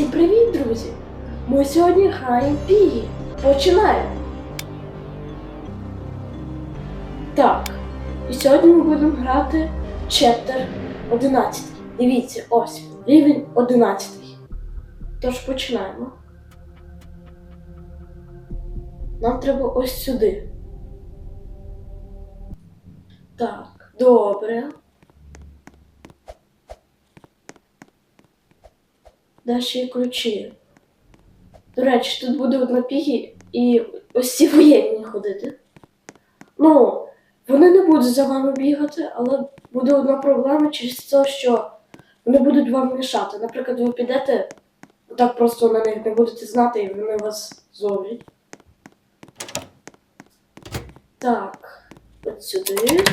Всім привіт, друзі! Ми сьогодні граємо Пігі. Починаємо! Так, і сьогодні ми будемо грати Чептер 11. Дивіться, ось, рівень 11. Тож починаємо. Нам треба ось сюди. Так, добре. Де ключі? До речі, тут буде одна пігі і ось ці воєнні ходити. Ну, вони не будуть за вами бігати, але буде одна проблема через те, що вони будуть вам мішати. Наприклад, ви підете, так просто на них не будете знати, і вони вас зловлять. Так, от сюди.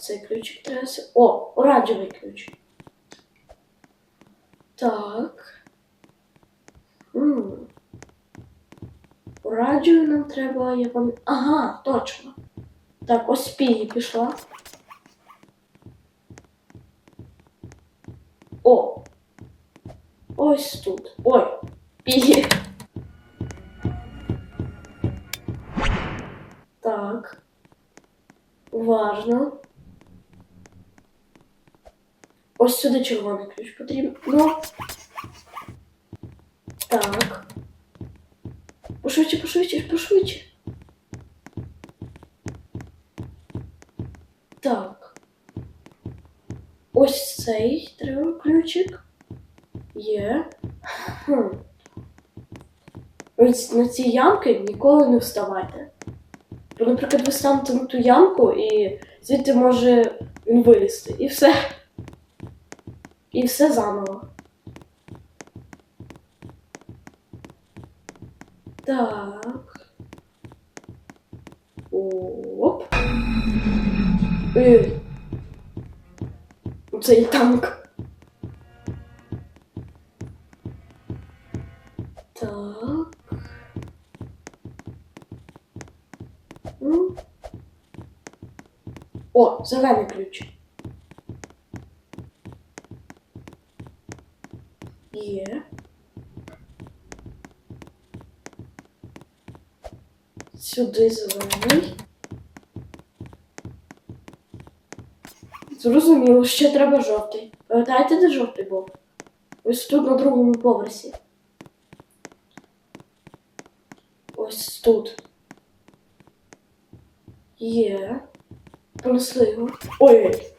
Цей ключик треба. О, оранжевий ключ. Так. М. Оранжевий нам треба, я пам'ятаю. Ага, точно. Так, ось Пігі пішла. О! Ось тут. Ой, Пігі. Так. Важно. Ось сюди червоний ключ потрібен. Ну. Так. Пошвидше, пошвидше, пошвидше. Так. Ось цей треба ключик. Є. Хм. Ось на ці ямки ніколи не вставайте. Бо, наприклад, ви станете на ту ямку і звідти може він вилізти. І все. І все заново. Так. Оп. Ей. Це і танк. Так. Ну. О, зелений ключ. Є. Сюди зелений. Зрозуміло, ще треба жовтий. Пам'ятаєте, де жовтий був? Ось тут на другому поверсі. Ось тут. Є. Понесли його. Ой.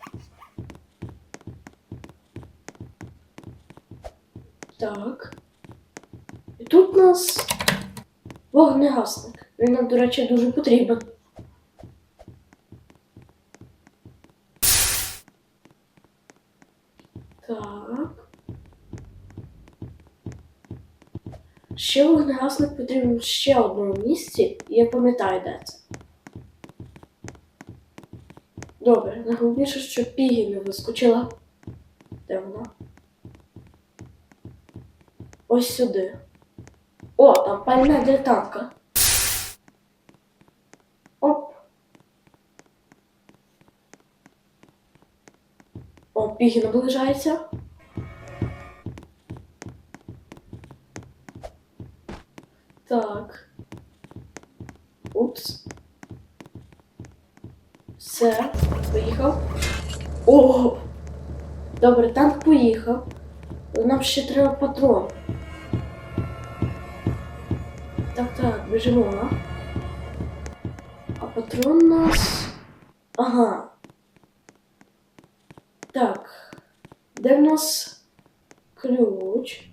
Так. І тут у нас вогнегасник. Він нам, до речі, дуже потрібен. Так. Ще вогнегасник потрібен в ще одному місці, і я пам'ятаю, де це. Добре, найголовніше, що Пігі не вискочила. Де вона? Ось сюди. О, там пальне для танка. Оп. О, Пігі наближається. Так. Упс. Все, поїхав. О! Добре, танк поїхав. Нам ще треба патрон. Так, так, біжимо. А патрон у нас. Ага. Так. Де в нас ключ?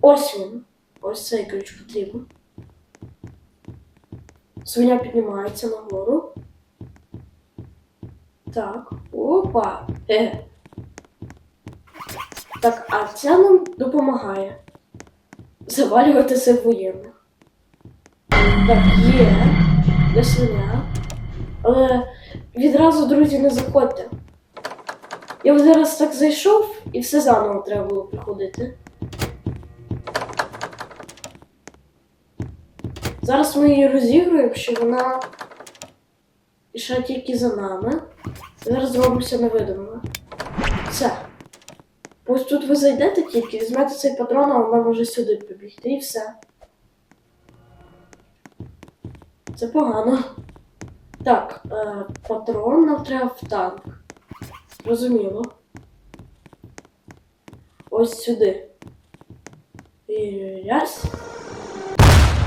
Ось він. Ось цей ключ потрібен. Свиня піднімається нагору. Так. Опа. Е. Так, а ця нам допомагає завалювати це воєнних. Так, є. Де свиня. Але відразу, друзі, не заходьте. Я зараз так зайшов і все заново треба було приходити. Зараз ми її розігруємо, що вона пішла тільки за нами. Зараз зробимося невидимими. Все. Ось тут ви зайдете тільки, візьмете цей патрон, а вона може сюди побігти і все. Це погано. Так, е, патрон нам треба в танк. Зрозуміло. Ось сюди. І раз.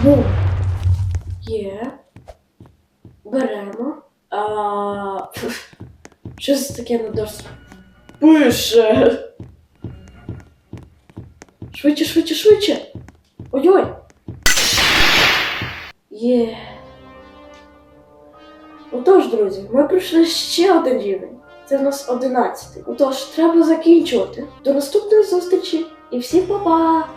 Бум. Є. Беремо. А... Що це таке на дошці? Пише. Швидше, швидше, швидше. Ой-ой. Є. Отож, друзі, ми пройшли ще один рівень. Це в нас одинадцятий. Отож, треба закінчувати. До наступної зустрічі і всім па-па!